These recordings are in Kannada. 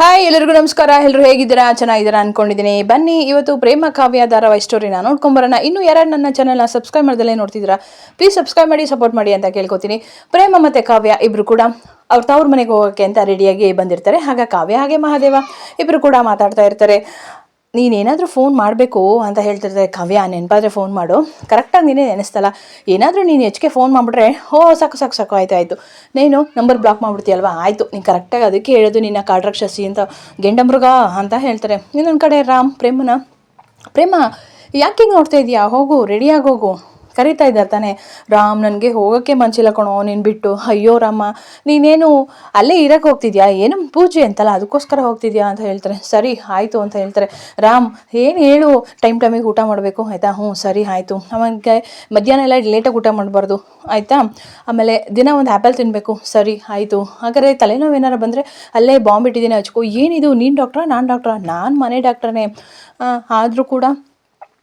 ಹಾಯ್ ಎಲ್ಲರಿಗೂ ನಮಸ್ಕಾರ. ಎಲ್ಲರೂ ಹೇಗಿದ್ದೀರಾ? ಚೆನ್ನಾಗಿದ್ದೀರಾ ಅನ್ಕೊಂಡಿದ್ದೀನಿ. ಬನ್ನಿ, ಇವತ್ತು ಪ್ರೇಮ ಕಾವ್ಯ ಧಾರಾವಾಹಿ ಸ್ಟೋರಿನ ನೋಡ್ಕೊಂಬರೋಣ ಇನ್ನೂ ಯಾರು ನನ್ನ ಚಾನಲ್ನ ಸಬ್ಸ್ಕ್ರೈಬ್ ಮಾಡ್ದಲ್ಲೇ ನೋಡ್ತಿದ್ದೀರಾ ಪ್ಲೀಸ್ ಸಬ್ಸ್ಕ್ರೈಬ್ ಮಾಡಿ ಸಪೋರ್ಟ್ ಮಾಡಿ ಅಂತ ಕೇಳ್ಕೊತೀನಿ. ಪ್ರೇಮ ಮತ್ತು ಕಾವ್ಯ ಇಬ್ಬರು ಕೂಡ ಅವ್ರ ತವ್ರ ಮನೆಗೆ ಹೋಗೋಕ್ಕೆ ಅಂತ ರೆಡಿಯಾಗಿ ಬಂದಿರ್ತಾರೆ. ಹಾಗೆ ಕಾವ್ಯ ಹಾಗೆ ಮಹಾದೇವ ಇಬ್ಬರು ಕೂಡ ಮಾತಾಡ್ತಾ ಇರ್ತಾರೆ. ನೀನೇನಾದರೂ ಫೋನ್ ಮಾಡಬೇಕು ಅಂತ ಹೇಳ್ತಿರ್ತಾರೆ ಕವ್ಯ, ನೆನಪಾದ್ರೆ ಫೋನ್ ಮಾಡು. ಕರೆಕ್ಟಾಗಿ ನೀನೇ ನೆನೆಸ್ತಲ್ಲ ಏನಾದರೂ ನೀನು ಹೆಚ್ಚಿಗೆ ಫೋನ್ ಮಾಡಿಬಿಟ್ರೆ, ಹೋ, ಸಾಕು ಸಾಕು ಸಾಕು, ಆಯ್ತು, ಆಯಿತು. ನೀನು ನಂಬರ್ ಬ್ಲಾಕ್ ಮಾಡಿಬಿಡ್ತೀಯಲ್ವ? ಆಯಿತು, ನೀನು ಕರೆಕ್ಟಾಗಿ ಅದಕ್ಕೆ ಹೇಳೋದು ನಿನ್ನ ಕಾಡ್ರಕ್ಷಸಿ ಅಂತ, ಗೆಂಡಮೃಗ ಅಂತ ಹೇಳ್ತಾರೆ. ಇನ್ನೊಂದು ಕಡೆ ರಾಮ್, ಪ್ರೇಮನ, ಪ್ರೇಮ, ಯಾಕೆ ಹಿಂಗೆ ನೋಡ್ತಾ ಇದೀಯಾ? ಹೋಗು ರೆಡಿಯಾಗಿ ಹೋಗು. ಕರೀತಾ ಇದ್ದಾರೆ ತಾನೆ. ರಾಮ್, ನನಗೆ ಹೋಗೋಕ್ಕೆ ಮನ್ಸಿಲ್ಲ ಕಣೋ, ನೀನು ಬಿಟ್ಟು. ಅಯ್ಯೋ ರಾಮ, ನೀನೇನು ಅಲ್ಲೇ ಇರಕ್ಕೆ ಹೋಗ್ತಿದ್ಯಾ? ಏನು ಪೂಜೆ ಅಂತಲ್ಲ, ಅದಕ್ಕೋಸ್ಕರ ಹೋಗ್ತಿದ್ಯಾ ಅಂತ ಹೇಳ್ತಾರೆ. ಸರಿ, ಆಯಿತು ಅಂತ ಹೇಳ್ತಾರೆ. ರಾಮ್, ಏನು ಹೇಳು? ಟೈಮ್ ಟೈಮಿಗೆ ಊಟ ಮಾಡಬೇಕು, ಆಯಿತಾ? ಹ್ಞೂ, ಸರಿ, ಆಯಿತು. ಅವನಿಗೆ ಮಧ್ಯಾಹ್ನ ಎಲ್ಲ ಲೇಟಾಗಿ ಊಟ ಮಾಡಬಾರ್ದು, ಆಯಿತಾ? ಆಮೇಲೆ ದಿನ ಒಂದು ಆ್ಯಪಲ್ ತಿನ್ನಬೇಕು ಸರಿ, ಆಯಿತು. ಹಾಗಾದ್ರೆ ತಲೆನೋವು ಏನಾರು ಬಂದರೆ ಅಲ್ಲೇ ಬಾಂಬ್ ಇಟ್ಟಿದ್ದೀನಿ, ಹಚ್ಕೋ. ಏನಿದು? ನೀನು ಡಾಕ್ಟ್ರಾ ನಾನು ಡಾಕ್ಟ್ರಾ ನಾನು ಮನೆ ಡಾಕ್ಟ್ರನೇ ಆದರೂ ಕೂಡ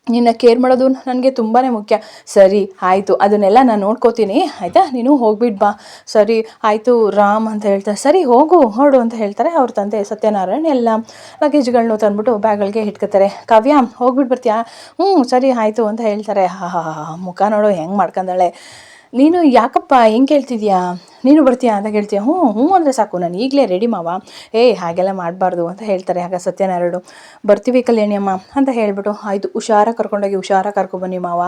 ನಿನ್ನ ಕೇರ್ ಮಾಡೋದು ನನಗೆ ತುಂಬಾ ಮುಖ್ಯ. ಸರಿ, ಆಯಿತು. ಅದನ್ನೆಲ್ಲ ನಾನು ನೋಡ್ಕೋತೀನಿ. ಆಯಿತಾ? ನೀನು ಹೋಗ್ಬಿಟ್ಟು ಬಾ. ಸರಿ, ಆಯಿತು, ರಾಮ್ ಅಂತ ಹೇಳ್ತಾರೆ. ಸರಿ, ಹೋಗು ಹೊರಡು ಅಂತ ಹೇಳ್ತಾರೆ ಅವ್ರ ತಂದೆ ಸತ್ಯನಾರಾಯಣ್ ಎಲ್ಲ. ಲಗೇಜ್ಗಳನ್ನೂ ತಂದ್ಬಿಟ್ಟು ಬ್ಯಾಗ್ಗಳಿಗೆ ಇಟ್ಕೋತಾರೆ. ಕಾವ್ಯ ಹೋಗ್ಬಿಟ್ಟು ಬರ್ತೀಯಾ? ಹ್ಞೂ ಸರಿ, ಆಯಿತು ಅಂತ ಹೇಳ್ತಾರೆ. ಹಾ ಹಾ ಹಾ ಮುಖ ನೋಡು, ಹೆಂಗೆ ಮಾಡ್ಕೊಂಡಾಳೆ ನೀನು ಯಾಕಪ್ಪ ಹೆಂಗೆ ಕೇಳ್ತಿದ್ಯಾ? ನೀನು ಬರ್ತೀಯಾ ಅಂತ ಕೇಳ್ತೀಯ? ಹ್ಞೂ ಹ್ಞೂ ಅಂದರೆ ಸಾಕು. ನಾನು ಈಗಲೇ ರೆಡಿ ಮಾವ. ಏಯ್ ಹಾಗೆಲ್ಲ ಮಾಡಬಾರ್ದು ಅಂತ ಹೇಳ್ತಾರೆ ಆಗ ಸತ್ಯನಾರಾಯಣು ಬರ್ತೀವಿ ಕಲ್ಯಾಣಿ ಅಮ್ಮ ಅಂತ ಹೇಳ್ಬಿಟ್ಟು, ಆಯಿತು, ಹುಷಾರ ಕರ್ಕೊಂಡೋಗಿ, ಹುಷಾರ ಕರ್ಕೊಬನ್ನಿ ಮಾವ.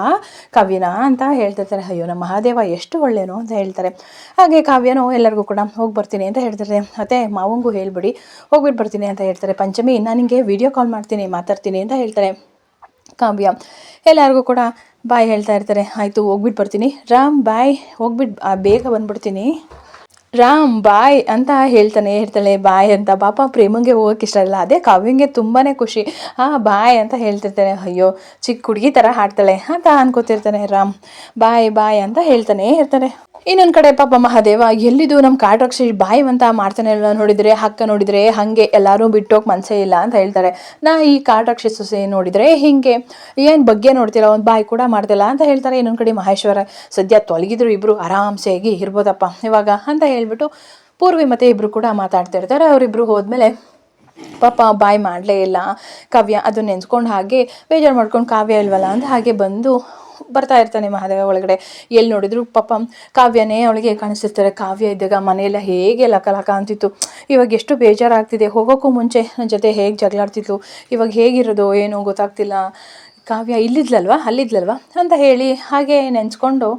ಕಾವ್ಯನ ಅಂತ ಹೇಳ್ತಿರ್ತಾರೆ. ಅಯ್ಯೋ, ನಮ್ಮ ಮಹಾದೇವ ಎಷ್ಟು ಒಳ್ಳೇನು ಅಂತ ಹೇಳ್ತಾರೆ. ಹಾಗೆ ಕಾವ್ಯನೋ ಎಲ್ಲರಿಗೂ ಕೂಡ, ಹೋಗಿ ಬರ್ತೀನಿ ಅಂತ ಹೇಳ್ತಿರ್ತಾರೆ. ಮತ್ತೆ ಮಾವಂಗೂ ಹೇಳ್ಬಿಡಿ ಹೋಗ್ಬಿಟ್ಟು ಬರ್ತೀನಿ ಅಂತ ಹೇಳ್ತಾರೆ. ಪಂಚಮಿ ನಾನು ನಿಮಗೆ ವಿಡಿಯೋ ಕಾಲ್ ಮಾಡ್ತೀನಿ, ಮಾತಾಡ್ತೀನಿ ಅಂತ ಹೇಳ್ತಾರೆ. ಕಾವ್ಯ. ಎಲ್ಲರಿಗೂ ಕೂಡ ಬಾಯ್ ಹೇಳ್ತಾ ಇರ್ತಾರೆ. ಆಯಿತು ಹೋಗ್ಬಿಟ್ಟು ಬರ್ತೀನಿ. ರಾಮ್ ಬಾಯ್ ಹೋಗ್ಬಿಟ್ಟು ಬೇಗ ಬಂದ್ಬಿಡ್ತೀನಿ. ರಾಮ್, ಬಾಯ್ ಅಂತ ಹೇಳ್ತಾನೆ, ಹೇಳ್ತಾಳೆ, ಬಾಯ್ ಅಂತ. ಪಾಪ ಪ್ರೇಮಂಗೆ ಹೋಗೋಕೆ ಇಷ್ಟ ಇಲ್ಲ. ಅದೇ ಕಾವ್ಯಂಗೆ ತುಂಬಾ ಖುಷಿ. ಹಾಂ ಬಾಯ್ ಅಂತ ಹೇಳ್ತಿರ್ತಾನೆ. ಅಯ್ಯೋ, ಚಿಕ್ಕ ಹುಡುಗಿ ಥರ ಹಾಡ್ತಾಳೆ ಅಂತ ಅನ್ಕೋತಿರ್ತಾನೆ ರಾಮ್. ಬಾಯ್ ಬಾಯ್ ಅಂತ ಹೇಳ್ತಾನೆ ಇರ್ತಾನೆ. ಇನ್ನೊಂದು ಕಡೆ ಪಾಪ ಮಹಾದೇವ, ಎಲ್ಲಿದು ನಮ್ಮ ಕಾಟ್ರಕ್ಷಿ ಬಾಯ್ ಅಂತ ಮಾಡ್ತಾನೆ ಇಲ್ಲ ನೋಡಿದರೆ, ಹಕ್ಕ ನೋಡಿದರೆ, ಹಾಗೆ ಎಲ್ಲರೂ ಬಿಟ್ಟೋಗಿ ಮನಸ್ಸೇ ಇಲ್ಲ ಅಂತ ಹೇಳ್ತಾರೆ. ನಾ ಈ ಕಾಟ್ರಕ್ಷಿ ಸೊಸೆ ನೋಡಿದರೆ ಹಿಂಗೆ. ಏನು ಬಗ್ಗೆ ನೋಡ್ತಿಲ್ಲ, ಒಂದು ಬಾಯ್ ಕೂಡ ಮಾಡ್ತಿಲ್ಲ ಅಂತ ಹೇಳ್ತಾರೆ ಇನ್ನೊಂದು ಕಡೆ ಮಹೇಶ್ವರ. ಸದ್ಯ ತೊಲಗಿದ್ರು ಇಬ್ಬರು ಆರಾಮ್ಸೆಯಾಗಿ ಇರ್ಬೋದಪ್ಪ ಇವಾಗ ಅಂತ ಹೇಳ್ಬಿಟ್ಟು ಪೂರ್ವಿ ಮತ್ತು ಇಬ್ಬರು ಕೂಡ ಮಾತಾಡ್ತಾ ಇರ್ತಾರೆ. ಅವರಿಬ್ಬರು ಹೋದ್ಮೇಲೆ ಪಾಪ ಬಾಯ್ ಮಾಡಲೇ ಇಲ್ಲ. ಕಾವ್ಯ ಅದು ನೆನ್ಸ್ಕೊಂಡು ಹಾಗೆ ಬೇಜಾರು ಮಾಡ್ಕೊಂಡು ಕಾವ್ಯ ಇಲ್ವಲ್ಲ ಅಂತ ಹಾಗೆ ಬಂದು ಬರ್ತಾ ಇರ್ತಾನೆ ಮಹಾದೇವ ಒಳಗಡೆ. ಎಲ್ಲಿ ನೋಡಿದ್ರು ಪಾಪ ಕಾವ್ಯನೇ ಅವಳಿಗೆ ಕಾಣಿಸ್ತಿರ್ತಾರೆ. ಕಾವ್ಯ ಇದ್ದಾಗ ಮನೆಯೆಲ್ಲ ಹೇಗೆ ಲಕ ಅಂತಿತ್ತು. ಇವಾಗ ಎಷ್ಟು ಬೇಜಾರಾಗ್ತಿದೆ. ಹೋಗೋಕ್ಕೂ ಮುಂಚೆ ನನ್ನ ಜೊತೆ ಹೇಗೆ ಜಗಳಾಡ್ತಿತ್ತು ಇವಾಗ ಹೇಗಿರೋದು, ಏನೋ ಗೊತ್ತಾಗ್ತಿಲ್ಲ. ಕಾವ್ಯ ಇಲ್ಲಿದ್ಲಲ್ವಾ? ಅಲ್ಲಿದ್ಲಲ್ವ? ಅಂತ ಹೇಳಿ ಹಾಗೆ ನೆನೆಸ್ಕೊಂಡು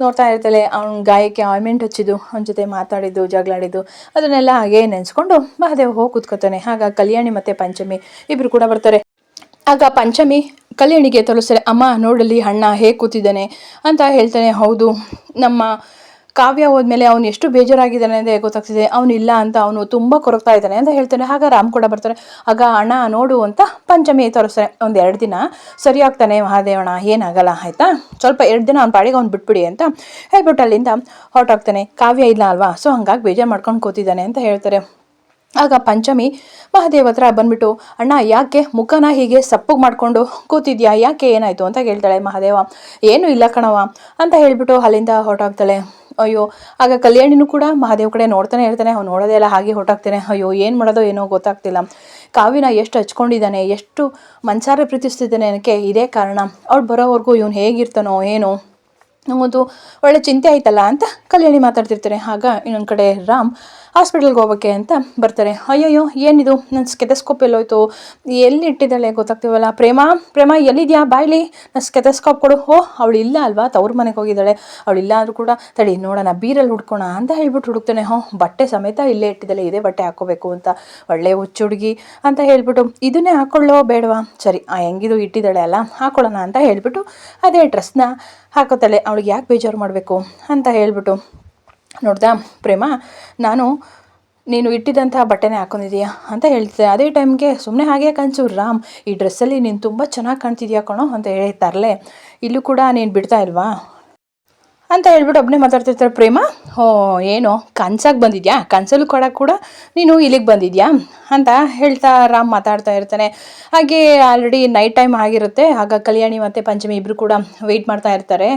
ನೋಡ್ತಾ ಇರ್ತಾಳೆ, ಅವ್ನ ಗಾಯಕ್ಕೆ ಆಯಿಂಟ್ಮೆಂಟ್ ಹಚ್ಚಿದ್ದು, ಅವನ ಜೊತೆ ಮಾತಾಡಿದ್ದು, ಜಗಳಾಡಿದ್ದು, ಅದನ್ನೆಲ್ಲ ಹಾಗೆ ನೆನೆಸ್ಕೊಂಡು ಮಹಾದೇವ್ ಹೋಗಿ ಕೂತ್ಕೋತಾನೆ. ಆಗ ಕಲ್ಯಾಣಿ ಮತ್ತು ಪಂಚಮಿ ಇಬ್ಬರು ಕೂಡ ಬರ್ತಾರೆ. ಆಗ ಪಂಚಮಿ ಕಲ್ಯಾಣಿಗೆ ತೋರಿಸ್ತಾರೆ, ಅಮ್ಮ ನೋಡಲಿ ಅಣ್ಣ ಹೇಗೆ ಕೂತಿದ್ದಾನೆ? ಅಂತ ಹೇಳ್ತಾನೆ. ಹೌದು, ನಮ್ಮ ಕಾವ್ಯ ಹೋದ್ಮೇಲೆ ಅವ್ನು ಎಷ್ಟು ಬೇಜಾರಾಗಿದ್ದಾನೆ ಅಂತ ಗೊತ್ತಾಗ್ತಿದೆ. ಅವನಿಲ್ಲ ಅಂತ ಅವನು ತುಂಬ ಕೊರಗ್ತಾ ಇದ್ದಾನೆ ಅಂತ ಹೇಳ್ತಾನೆ. ಆಗ ರಾಮ್ ಕೂಡ ಬರ್ತಾರೆ ಆಗ ಅಣ್ಣ ನೋಡು ಅಂತ ಪಂಚಮಿ ತೋರಿಸ್ತಾರೆ. ಒಂದು ಎರಡು ದಿನ ಸರಿ ಆಗ್ತಾನೆ ಮಹಾದೇವಣ್ಣ, ಏನಾಗಲ್ಲ ಆಯಿತಾ? ಸ್ವಲ್ಪ ಎರಡು ದಿನ ಅವ್ನ ಪಾಡಿಗೆ ಅವ್ನು ಬಿಟ್ಬಿಡಿ ಅಂತ ಹೇಳ್ಬಿಟ್ಟು ಅಲ್ಲಿಂದ ಹೊರಟಾಗ್ತಾನೆ. ಕಾವ್ಯ ಇಲ್ಲ ಅಲ್ವಾ? ಸೊ ಹಂಗಾಗಿ ಬೇಜಾರು ಮಾಡ್ಕೊಂಡು ಕೂತಿದ್ದಾನೆ ಅಂತ ಹೇಳ್ತಾರೆ. ಆಗ ಪಂಚಮಿ ಮಹಾದೇವ ಹತ್ರ ಬಂದ್ಬಿಟ್ಟು, ಅಣ್ಣ, ಯಾಕೆ? ಮುಖನ ಹೀಗೆ ಸಪ್ಪಗೆ ಮಾಡ್ಕೊಂಡು ಕೂತಿದ್ಯಾ? ಯಾಕೆ ಏನಾಯಿತು? ಅಂತ ಕೇಳ್ತಾಳೆ ಮಹಾದೇವ. ಏನೂ ಇಲ್ಲ ಕಣವ ಅಂತ ಹೇಳ್ಬಿಟ್ಟು ಅಲ್ಲಿಂದ ಹೊರಟೋಗ್ತಾಳೆ. ಅಯ್ಯೋ, ಆಗ ಕಲ್ಯಾಣಿನೂ ಕೂಡ ಮಹಾದೇವ್ ಕಡೆ ನೋಡ್ತಾನೆ ಇರ್ತಾನೆ, ಅವ್ನು ನೋಡೋದೇ ಇಲ್ಲ, ಹಾಗೆ ಹೊರಟಾಗ್ತಾನೆ, ಅಯ್ಯೋ, ಏನು ಮಾಡೋದೋ ಏನೋ ಗೊತ್ತಾಗ್ತಿಲ್ಲ. ಕಾವಿನ ಎಷ್ಟು ಹಚ್ಕೊಂಡಿದ್ದಾನೆ, ಎಷ್ಟು ಮನ್ಸಾರೆ ಪ್ರೀತಿಸ್ತಿದ್ದಾನೆ ಅನ್ನೋಕ್ಕೆ ಇದೇ ಕಾರಣ. ಅವ್ಳು ಬರೋವರೆಗೂ ಇವನು ಹೇಗಿರ್ತಾನೋ ಏನೋ ನಮಗೊಂದು ಒಳ್ಳೆ ಚಿಂತೆ ಆಯ್ತಲ್ಲ ಅಂತ ಕಲ್ಯಾಣಿ ಮಾತಾಡ್ತಿರ್ತಾರೆ ಆಗ ಇನ್ನೊಂದು ಕಡೆ ರಾಮ್ ಹಾಸ್ಪಿಟಲ್ಗೆ ಹೋಗೋಕ್ಕೆ ಅಂತ ಬರ್ತಾರೆ. ಅಯ್ಯಯ್ಯೋ, ಏನಿದು? ನನ್ನ ಸ್ಕೆಟಸ್ಕೋಪ್ ಎಲ್ಲೋಯ್ತು. ಎಲ್ಲಿ ಇಟ್ಟಿದ್ದಾಳೆ ಗೊತ್ತಾಗ್ತೀವಲ್ಲ? ಪ್ರೇಮ ಪ್ರೇಮ, ಎಲ್ಲಿದ್ಯಾ? ಬಾಯ್ಲಿ ನನ್ನ ಸ್ಕೆಟಸ್ಕೋಪ್ ಕೊಡು. ಓ, ಅವಳು ಇಲ್ಲ ಅಲ್ವಾ? ತವ್ರ ಮನೆಗೆ ಹೋಗಿದ್ದಾಳೆ. ಅವಳು ಇಲ್ಲ ಅಂದರೂ ಕೂಡ, ತಡಿ, ನೋಡೋಣ, ಬೀರಲ್ಲಿ ಹುಡ್ಕೋಣ ಅಂತ ಹೇಳ್ಬಿಟ್ಟು ಹುಡುಕ್ತಾನೆ. ಹೋ ಬಟ್ಟೆ ಸಮೇತ ಇಲ್ಲೇ ಇಟ್ಟಿದ್ದಾಳೆ. ಇದೇ ಬಟ್ಟೆ ಹಾಕೋಬೇಕು ಅಂತ. ಒಳ್ಳೆ ಹುಚ್ಚುಡುಗಿ ಅಂತ ಹೇಳ್ಬಿಟ್ಟು, ಇದನ್ನೇ ಹಾಕೊಳ್ಳೋ ಬೇಡವಾ? ಸರಿ, ಆ ಹೆಂಗಿದು ಇಟ್ಟಿದ್ದಾಳೆ ಅಲ್ಲ, ಹಾಕೊಳ್ಳೋಣ ಅಂತ ಹೇಳ್ಬಿಟ್ಟು, ಅದೇ ಡ್ರೆಸ್ನ ಹಾಕೋತಾಳೆ. ಅವಳಿಗೆ ಯಾಕೆ ಬೇಜಾರು ಮಾಡಬೇಕು? ಅಂತ ಹೇಳ್ಬಿಟ್ಟು ನೋಡ್ದಾ, ಪ್ರೇಮ, ನಾನು, ನೀನು ಇಟ್ಟಿದ್ದಂಥ ಬಟ್ಟೆನೇ ಹಾಕೊಂಡಿದೀಯಾ ಅಂತ ಹೇಳ್ತಿದ್ದೆ. ಅದೇ ಟೈಮ್ಗೆ ಸುಮ್ಮನೆ ಹಾಗೆ ಕಾಣಿಸು, ರಾಮ್, ಈ ಡ್ರೆಸ್ಸಲ್ಲಿ ನೀನು ತುಂಬ ಚೆನ್ನಾಗಿ ಕಾಣ್ತಿದ್ಯಾ ಕಣೋ? ಅಂತ ಹೇಳ್ತಾರಲ್ಲೇ. ಇಲ್ಲೂ ಕೂಡ ನೀನು ಬಿಡ್ತಾ ಇಲ್ವಾ? ಅಂತ ಹೇಳ್ಬಿಟ್ಟು ಒಬ್ಬನೇ ಮಾತಾಡ್ತಿರ್ತಾರೆ ಪ್ರೇಮ. ಓ ಏನು, ಕನ್ಸಾಗಿ ಬಂದಿದ್ಯಾ? ಕನ್ಸಲ್ಲಿ ಕೊಡೋಕೆ ಕೂಡ ನೀನು ಇಲ್ಲಿಗೆ ಬಂದಿದ್ಯಾ? ಅಂತ ಹೇಳ್ತಾ ರಾಮ್ ಮಾತಾಡ್ತಾ ಇರ್ತಾನೆ. ಹಾಗೆ ಆಲ್ರೆಡಿ ನೈಟ್ ಟೈಮ್ ಆಗಿರುತ್ತೆ. ಆಗ ಕಲ್ಯಾಣಿ ಮತ್ತು ಪಂಚಮಿ ಇಬ್ಬರು ಕೂಡ ವೆಯ್ಟ್ ಮಾಡ್ತಾ ಇರ್ತಾರೆ.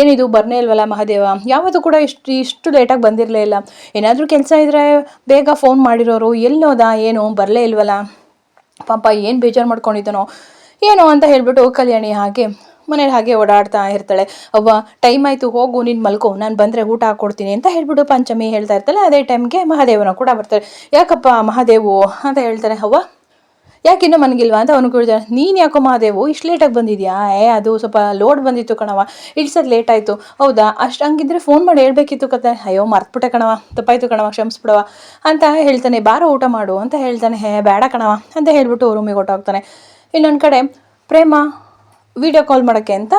ಏನಿದು, ಬರ್ನೇ ಇಲ್ವಲ್ಲ ಮಹಾದೇವ? ಯಾವುದು ಕೂಡ ಇಷ್ಟು ಇಷ್ಟು ಲೇಟಾಗಿ ಬಂದಿರಲೇ ಇಲ್ಲ. ಏನಾದರೂ ಕೆಲಸ ಇದ್ದರೆ ಬೇಗ ಫೋನ್ ಮಾಡಿರೋರು ಎಲ್ಲೋದ ಏನು, ಬರಲೇ ಇಲ್ವಲ್ಲ? ಪಾಪ ಏನು ಬೇಜಾರು ಮಾಡ್ಕೊಂಡಿದ್ದಾನೋ, ಏನೋ ಅಂತ ಹೇಳ್ಬಿಟ್ಟು ಕಲ್ಯಾಣಿ ಹಾಗೆ ಮನೇಲಿ ಹಾಗೆ ಓಡಾಡ್ತಾ ಇರ್ತಾಳೆ. ಅವ್ವ, ಟೈಮ್ ಆಯಿತು, ಹೋಗು, ನೀನು ಮಲ್ಕೋ, ನಾನು ಬಂದರೆ ಊಟ ಹಾಕ್ಕೊಡ್ತೀನಿ ಅಂತ ಹೇಳ್ಬಿಟ್ಟು ಪಂಚಮಿ ಹೇಳ್ತಾ ಇರ್ತಾಳೆ. ಅದೇ ಟೈಮ್ಗೆ ಮಹಾದೇವನ ಕೂಡ ಬರ್ತಾರೆ ಯಾಕಪ್ಪ ಮಹಾದೇವು? ಅಂತ ಹೇಳ್ತಾರೆ ಅವ್ವ, ಯಾಕೆ ಇನ್ನೂ ಮನಗಿಲ್ವಾ ಅಂತ ಅವನು ಕೂಡ ನೀನು ಯಾಕೋ ಮಹಾದೇವು? ಇಷ್ಟು ಲೇಟಾಗಿ ಬಂದಿದ್ಯಾ? ಏ, ಅದು ಸ್ವಲ್ಪ ಲೋಡ್ ಬಂದಿತ್ತು ಕಣವ ಇಡ್ಸೋದು ಲೇಟ್ ಆಯಿತು. ಹೌದಾ? ಅಷ್ಟು ಹಂಗಿದ್ರೆ ಫೋನ್ ಮಾಡಿ ಹೇಳ್ಬೇಕಿತ್ತು ಕತೆ. ಅಯ್ಯೋ, ಮರ್ತ್ಬಿಟ್ಟೆ ಕಣವ ತಪ್ಪಾಯ್ತು ಕಣವ ಕ್ಷಮಿಸ್ಬಿಡವ ಅಂತ ಹೇಳ್ತಾನೆ. ಬಾರೋ, ಊಟ ಮಾಡು ಅಂತ ಹೇಳ್ತಾನೆ. ಹೇ, ಬೇಡ ಕಣವ ಅಂತ ಹೇಳ್ಬಿಟ್ಟು ರೂಮಿಗೆ ಹೊಟ್ಟೋಗ್ತಾನೆ ಇನ್ನೊಂದು ಕಡೆ, ಪ್ರೇಮ ವಿಡಿಯೋ ಕಾಲ್ ಮಾಡೋಕ್ಕೆ ಅಂತ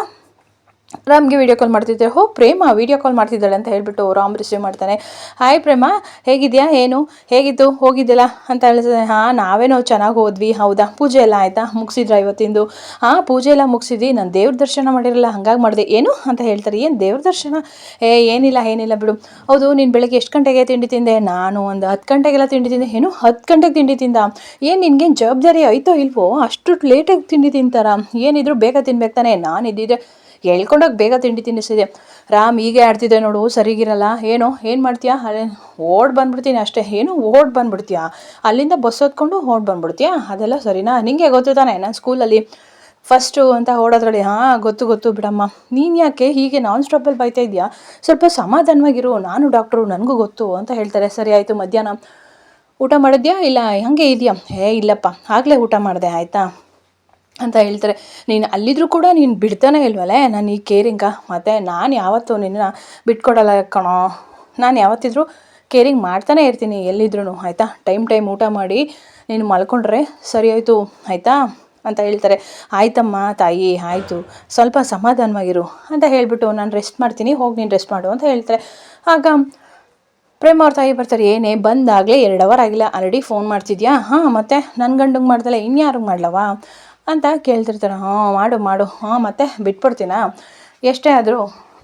ರಾಮ್ಗೆ ವಿಡಿಯೋ ಕಾಲ್ ಮಾಡ್ತಿದ್ದೆ ಹೋ, ಪ್ರೇಮ ವಿಡಿಯೋ ಕಾಲ್ ಮಾಡ್ತಿದ್ದಾಳೆ ಅಂತ ಹೇಳ್ಬಿಟ್ಟು ರಾಮ್ ರಿಸೀವ್ ಮಾಡ್ತಾನೆ. ಹಾಯ್ ಪ್ರೇಮ, ಹೇಗಿದ್ಯಾ? ಏನು? ಹೇಗಿತ್ತು ಹೋಗಿದ್ದಿಲ್ಲ ಅಂತ ಹೇಳ್ತಾರೆ ಹಾಂ, ನಾವೇನೋ ಚೆನ್ನಾಗಿ ಹೋದ್ವಿ, ಹೌದಾ? ಪೂಜೆ ಎಲ್ಲ ಆಯಿತಾ? ಮುಗಿಸಿದ್ರ ಇವತ್ತಿಂದು? ಹಾಂ, ಪೂಜೆ ಎಲ್ಲ ಮುಗಿಸಿದ್ವಿ. ನಾನು ದೇವ್ರ ದರ್ಶನ ಮಾಡಿರಲ್ಲ, ಹಂಗಾಗಿ ಮಾಡಿದೆ. ಏನು? ಅಂತ ಹೇಳ್ತಾರೆ. ಏನು ದೇವ್ರ ದರ್ಶನ? ಏ, ಏನಿಲ್ಲ ಏನಿಲ್ಲ ಬಿಡು. ಹೌದು, ನೀನು ಬೆಳಗ್ಗೆ ಎಷ್ಟು ಗಂಟೆಗೆ ತಿಂಡಿ ತಿಂದೆ? ನಾನು ಒಂದು ಹತ್ತು ಗಂಟೆಗೆಲ್ಲ ತಿಂಡಿ ತಿಂದೆ. ಏನು? ಹತ್ತು ಗಂಟೆಗೆ ತಿಂಡಿ ತಿಂದ? ಏನು, ನಿನ್ಗೇನು ಜವಾಬ್ದಾರಿ ಆಯಿತೋ ಇಲ್ವೋ? ಅಷ್ಟು ಲೇಟಾಗಿ ತಿಂಡಿ ತಿಂತಾರ? ಏನಿದ್ರು ಬೇಗ ತಿನ್ಬೇಕು ತಾನೆ? ನಾನು ಇದ್ದಿದ್ದೆ ಹೇಳ್ಕೊಂಡೋಗಿ ಬೇಗ ತಿಂಡಿ ತಿನ್ನಿಸಿದೆ ರಾಮ್ ಹೀಗೆ ಆಡ್ತಿದ್ದೆ ನೋಡು, ಸರಿಗಿರಲ್ಲ, ಏನು ಏನು ಮಾಡ್ತೀಯಾ? ಅಲ್ಲೇ ಓಡ್ ಬಂದ್ಬಿಡ್ತೀನಿ ಅಷ್ಟೇ. ಏನು ಓಡ್ ಬಂದ್ಬಿಡ್ತೀಯಾ? ಅಲ್ಲಿಂದ ಬಸ್ ಹೊತ್ಕೊಂಡು ಓಡ್ ಬಂದ್ಬಿಡ್ತೀಯಾ? ಅದೆಲ್ಲ ಸರಿನಾ? ನಿಂಗೆ ಗೊತ್ತು ತಾನೇ ನಾನು ಸ್ಕೂಲಲ್ಲಿ? ಫಸ್ಟು ಅಂತ ಓಡೋದ್ರಲ್ಲಿ, ಹಾಂ, ಗೊತ್ತು ಗೊತ್ತು ಬಿಡಮ್ಮ. ನೀನು ಯಾಕೆ ಹೀಗೆ ನಾನ್ ಸ್ಟಾಪಲ್ಲಿ ಬೈತಾ ಇದೆಯಾ ಸ್ವಲ್ಪ ಸಮಾಧಾನವಾಗಿರು, ನಾನು ಡಾಕ್ಟ್ರು, ನನಗೂ ಗೊತ್ತು ಅಂತ ಹೇಳ್ತಾರೆ. ಸರಿ ಆಯಿತು, ಮಧ್ಯಾಹ್ನ. ಊಟ ಮಾಡಿದ್ಯಾ? ಇಲ್ಲ, ಹಂಗೆ ಇದೆಯಾ? ಏ, ಇಲ್ಲಪ್ಪ. ಆಗಲೇ ಊಟ ಮಾಡಿದೆ, ಆಯಿತಾ? ಅಂತ ಹೇಳ್ತಾರೆ. ನೀನು ಅಲ್ಲಿದ್ರೂ ಕೂಡ ನೀನು ಬಿಡ್ತಾನೆ ಇಲ್ವಲ್ಲೇ ನಾನು ಈ ಕೇರಿಂಗ ಮತ್ತು ನಾನು ಯಾವತ್ತೂ ನಿನ್ನ ಬಿಟ್ಕೊಡಲ್ಲ ಕಣೋ. ನಾನು ಯಾವತ್ತಿದ್ರೂ ಕೇರಿಂಗ್ ಮಾಡ್ತಾನೆ ಇರ್ತೀನಿ ಎಲ್ಲಿದ್ರೂ ಆಯಿತಾ? ಟೈಮ್ ಟೈಮ್ ಊಟ ಮಾಡಿ ನೀನು ಮಲ್ಕೊಂಡ್ರೆ ಸರಿ ಆಯಿತು ಆಯಿತಾ? ಅಂತ ಹೇಳ್ತಾರೆ. ಆಯ್ತಮ್ಮ ತಾಯಿ, ಆಯಿತು. ಸ್ವಲ್ಪ ಸಮಾಧಾನವಾಗಿರು ಅಂತ ಹೇಳಿಬಿಟ್ಟು ನಾನು ರೆಸ್ಟ್ ಮಾಡ್ತೀನಿ, ಹೋಗಿ ನೀನು ರೆಸ್ಟ್ ಮಾಡು ಅಂತ ಹೇಳ್ತಾರೆ. ಆಗ ಪ್ರೇಮ ಅವ್ರ ತಾಯಿ ಬರ್ತಾರೆ, ಏನೇ, ಬಂದಾಗಲೇ ಎರಡು ಅವರ್ ಆಗಿಲ್ಲ. ಆಲ್ರೆಡಿ ಫೋನ್ ಮಾಡ್ತಿದ್ಯಾ? ಹಾಂ, ಮತ್ತೆ ನನ್ನ ಗಂಡಂಗೆ ಮಾಡ್ದಲ್ಲ ಇನ್ಯಾರಿಗೆ ಮಾಡ್ಲವಾ? ಅಂತ ಕೇಳ್ತಿರ್ತಾರೆ ಹಾಂ, ಮಾಡು ಮಾಡು. ಹಾಂ, ಮತ್ತೆ ಬಿಟ್ಬಿಡ್ತೀನಾ? ಎಷ್ಟೇ ಆದರೂ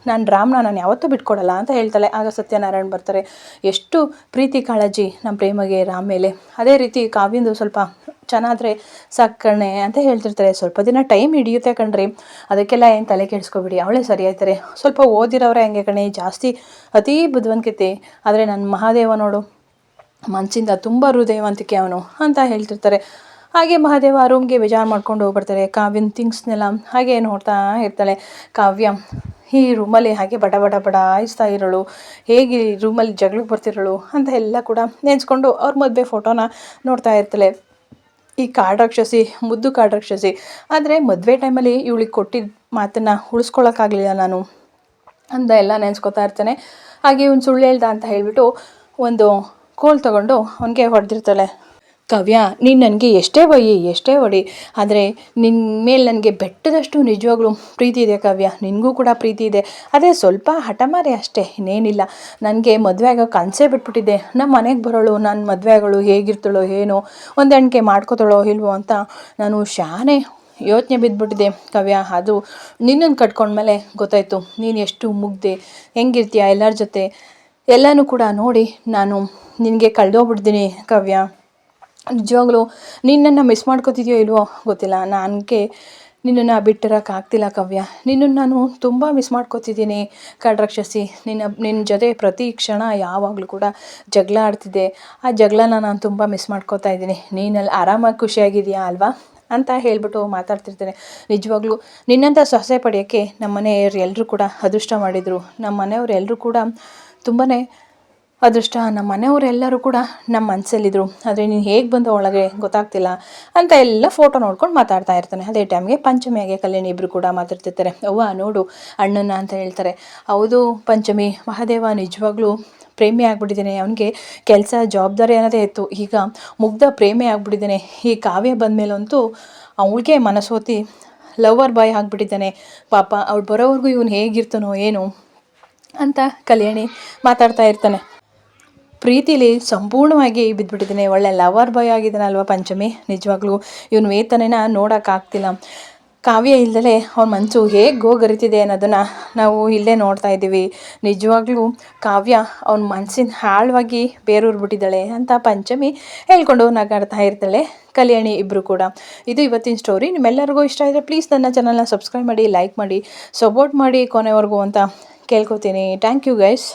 ನಾನು ರಾಮನ ನಾನು ಯಾವತ್ತೂ ಬಿಟ್ಕೊಡಲ್ಲ ಅಂತ ಹೇಳ್ತಾಳೆ. ಆಗ ಸತ್ಯನಾರಾಯಣ್ ಬರ್ತಾರೆ. ಎಷ್ಟು ಪ್ರೀತಿ ಕಾಳಜಿ ನಮ್ಮ ಪ್ರೇಮಗೆ ರಾಮ ಮೇಲೆ. ಅದೇ ರೀತಿ ಕಾವ್ಯಂದು ಸ್ವಲ್ಪ ಚೆನ್ನಾದರೆ ಸಾಕಣೆ ಅಂತ ಹೇಳ್ತಿರ್ತಾರೆ. ಸ್ವಲ್ಪ ದಿನ ಟೈಮ್ ಹಿಡಿಯುತ್ತೆ ಕಣ್ರಿ. ಅದಕ್ಕೆಲ್ಲ ಏನು ತಲೆ ಕೆಡಿಸ್ಕೊಬಿಡಿ. ಅವಳೇ ಸರಿ ಆಯ್ತಾರೆ ಸ್ವಲ್ಪ ಓದಿರೋರೆ ಹಂಗೆ ಕಣೆ. ಜಾಸ್ತಿ ಅತೀ ಬುದ್ಧಿವಂತಿಕೆ ಆದರೆ ನನ್ನ ಮಹಾದೇವ ನೋಡು ಮನಸ್ಸಿಂದ ತುಂಬ ಹೃದಯವಂತಿಕೆ ಅವನು ಅಂತ ಹೇಳ್ತಿರ್ತಾರೆ. ಹಾಗೆ ಮಹಾದೇವ ರೂಮ್ಗೆ ಬೇಜಾರು ಮಾಡ್ಕೊಂಡು ಹೋಗ್ಬಿಡ್ತಾರೆ. ಕಾವ್ಯನ ಥಿಂಗ್ಸ್ನೆಲ್ಲ ಹಾಗೆ ನೋಡ್ತಾ ಇರ್ತಾಳೆ. ಕಾವ್ಯ ಈ ರೂಮಲ್ಲಿ ಹಾಗೆ ಬಡ ಬಡ ಬಡ ಆಯಿಸ್ತಾ ಇರೋಳು. ಹೇಗೆ ರೂಮಲ್ಲಿ ಜಗಳಕ್ಕೆ ಬರ್ತಿರೋಳು ಅಂತ ಎಲ್ಲ ಕೂಡ ನೆನೆಸ್ಕೊಂಡು ಅವ್ರ ಮದುವೆ ಫೋಟೋನ ನೋಡ್ತಾ ಇರ್ತಾಳೆ. ಈ ಕಾಡು ರಾಕ್ಷಸಿ ಮುದ್ದು ಕಾಡ್ರಾಕ್ಷಸಿ. ಆದರೆ ಮದುವೆ ಟೈಮಲ್ಲಿ ಇವಳಿಗೆ ಕೊಟ್ಟಿದ್ದ ಮಾತನ್ನು ಉಳಿಸ್ಕೊಳ್ಳೋಕ್ಕಾಗಲಿಲ್ಲ ನಾನು ಅಂತ ಎಲ್ಲ ನೆನೆಸ್ಕೊತಾ ಇರ್ತಾನೆ. ಹಾಗೆ ಇವ್ನು ಸುಳ್ಳು ಹೇಳ್ದ ಅಂತ ಹೇಳಿಬಿಟ್ಟು ಒಂದು ಕೋಲ್ ತಗೊಂಡು ಅವನಿಗೆ ಹೊಡೆದಿರ್ತಾಳೆ. ಕಾವ್ಯ, ನೀನು ನನಗೆ ಎಷ್ಟೇ ಒಯ್ಯಿ, ಎಷ್ಟೇ ಹೊಡಿ ಆದರೆ ನಿನ್ನ ಮೇಲೆ ನನಗೆ ಬೆಟ್ಟದಷ್ಟು ನಿಜವಾಗ್ಲೂ ಪ್ರೀತಿ ಇದೆ ಕವ್ಯ, ನಿನಗೂ ಕೂಡ ಪ್ರೀತಿ ಇದೆ. ಅದೇ ಸ್ವಲ್ಪ ಹಠಮಾರಿ ಅಷ್ಟೇ, ಇನ್ನೇನಿಲ್ಲ. ನನಗೆ ಮದುವೆ ಆಗೋ ಕನಸೇ ಬಿಟ್ಬಿಟ್ಟಿದೆ. ನಮ್ಮ ಮನೆಗೆ ಬರೋಳು, ನಾನು ಮದುವೆ ಆಗೋಳು ಹೇಗಿರ್ತಾಳೋ ಏನೋ, ಒಂದು ಎಣ್ಕೆ ಮಾಡ್ಕೋತಾಳೋ ಇಲ್ವೋ ಅಂತ ನಾನು ಶಾನೆ ಯೋಚನೆ ಬಿದ್ದುಬಿಟ್ಟಿದೆ ಕವ್ಯ. ಅದು ನಿನ್ನನ್ನು ಕಟ್ಕೊಂಡ್ಮೇಲೆ ಗೊತ್ತಾಯಿತು, ನೀನು ಎಷ್ಟು ಮುಗ್ದೆ, ಹೆಂಗಿರ್ತೀಯ ಎಲ್ಲರ ಜೊತೆ? ಎಲ್ಲನೂ ಕೂಡ ನೋಡಿ ನಾನು ನಿನಗೆ ಕಳೆದೋಗ್ಬಿಡ್ತೀನಿ ಕಾವ್ಯ. ನಿಜವಾಗ್ಲೂ ನಿನ್ನನ್ನು ಮಿಸ್ ಮಾಡ್ಕೋತಿದ್ಯೋ ಇಲ್ವೋ ಗೊತ್ತಿಲ್ಲ. ನನಗೆ ನಿನ್ನನ್ನು ಬಿಟ್ಟಿರೋಕ್ಕಾಗ್ತಿಲ್ಲ ಕವ್ಯ. ನಿನ್ನನ್ನು ನಾನು ತುಂಬ ಮಿಸ್ ಮಾಡ್ಕೋತಿದ್ದೀನಿ ಕಡ್ರಕ್ಷಸಿ. ನಿನ್ನ ನಿನ್ನ ಜೊತೆ ಪ್ರತಿ ಕ್ಷಣ ಯಾವಾಗಲೂ ಕೂಡ ಜಗಳ ಆಡ್ತಿದ್ದೆ. ಆ ಜಗಳನ ನಾನು ತುಂಬ ಮಿಸ್ ಮಾಡ್ಕೋತಾ ಇದ್ದೀನಿ. ನೀನಲ್ಲಿ ಆರಾಮಾಗಿ ಖುಷಿಯಾಗಿದೆಯಾ ಅಲ್ವಾ? ಅಂತ ಹೇಳ್ಬಿಟ್ಟು ಮಾತಾಡ್ತಿರ್ತೇನೆ. ನಿಜವಾಗ್ಲೂ ನಿನ್ನಂಥ ಸೊಸೆ ಪಡೆಯೋಕ್ಕೆ ನಮ್ಮ ಮನೆಯವ್ರು ಎಲ್ಲರೂ ಕೂಡ ಅದೃಷ್ಟ ಮಾಡಿದರು. ನಮ್ಮ ಮನೆಯವ್ರು ಎಲ್ಲರೂ ಕೂಡ ತುಂಬಾ ಅದೃಷ್ಟ. ನಮ್ಮ ಮನೆಯವರೆಲ್ಲರೂ ಕೂಡ ನಮ್ಮ ಮನಸ್ಸಲ್ಲಿದ್ದರು ಆದರೆ ನೀನು ಹೇಗೆ ಬಂದು ಒಳಗೆ ಗೊತ್ತಾಗ್ತಿಲ್ಲ ಅಂತ ಎಲ್ಲ ಫೋಟೋ ನೋಡ್ಕೊಂಡು ಮಾತಾಡ್ತಾ ಇರ್ತಾನೆ. ಅದೇ ಟೈಮ್ಗೆ ಪಂಚಮಿಯಾಗೆ ಕಲ್ಯಾಣಿ ಇಬ್ಬರು ಕೂಡ ಮಾತಾಡ್ತಿರ್ತಾರೆ. ಅವ್ವ, ನೋಡು, ಅಣ್ಣನ ಅಂತ ಹೇಳ್ತಾರೆ. ಹೌದು, ಪಂಚಮಿ. ಮಹಾದೇವ ನಿಜವಾಗ್ಲೂ ಪ್ರೇಮಿ ಆಗ್ಬಿಟ್ಟಿದ್ದೇನೆ. ಅವನಿಗೆ ಕೆಲಸ, ಜವಾಬ್ದಾರಿ ಅನ್ನೋದೇ ಇತ್ತು. ಈಗ ಮುಗ್ಧ ಪ್ರೇಮಿ ಆಗ್ಬಿಟ್ಟಿದ್ದಾನೆ. ಈ ಕಾವ್ಯ ಬಂದಮೇಲಂತೂ ಅವಳಿಗೆ ಮನಸೋತಿ ಲವರ್ ಬಾಯ್ ಆಗಿಬಿಟ್ಟಿದ್ದಾನೆ. ಪಾಪ, ಅವಳು ಬರೋವರೆಗೂ ಇವನು ಹೇಗಿರ್ತಾನೋ ಏನು ಅಂತ ಕಲ್ಯಾಣಿ ಮಾತಾಡ್ತಾ ಇರ್ತಾನೆ. ಪ್ರೀತಿಲಿ ಸಂಪೂರ್ಣವಾಗಿ ಬಿದ್ದುಬಿಟ್ಟಿದ್ದೀನಿ ಒಳ್ಳೆ ಲವರ್ ಬಾಯ್ ಆಗಿದ್ದಾನಲ್ವ ಪಂಚಮಿ? ನಿಜವಾಗ್ಲೂ ಇವನ್ ವೇತನೆನ ನೋಡೋಕ್ಕಾಗ್ತಿಲ್ಲ. ಕಾವ್ಯ ಇಲ್ದಲೆ ಅವ್ನ ಮನಸ್ಸು ಹೇಗೆ ಗೋಗರಿತಿದೆ ಅನ್ನೋದನ್ನು ನಾವು ಇಲ್ಲೇ ನೋಡ್ತಾ ಇದ್ದೀವಿ. ನಿಜವಾಗ್ಲೂ ಕಾವ್ಯ ಅವ್ನ ಮನಸ್ಸಿನ ಹಾಳವಾಗಿ ಬೇರೂರ್ಬಿಟ್ಟಿದ್ದಾಳೆ ಅಂತ ಪಂಚಮಿ ಹೇಳ್ಕೊಂಡು ನಗಾಡ್ತಾ ಇರ್ತಾಳೆ ಕಲ್ಯಾಣಿ ಇಬ್ಬರು ಕೂಡ. ಇದು ಇವತ್ತಿನ ಸ್ಟೋರಿ ನಿಮ್ಮೆಲ್ಲರಿಗೂ ಇಷ್ಟ ಆದರೆ ಪ್ಲೀಸ್ ನನ್ನ ಚಾನಲ್ನ ಸಬ್ಸ್ಕ್ರೈಬ್ ಮಾಡಿ ಲೈಕ್ ಮಾಡಿ ಸಪೋರ್ಟ್ ಮಾಡಿ ಕೊನೆವರೆಗೂ ಅಂತ ಕೇಳ್ಕೊತೀನಿ. Thank you guys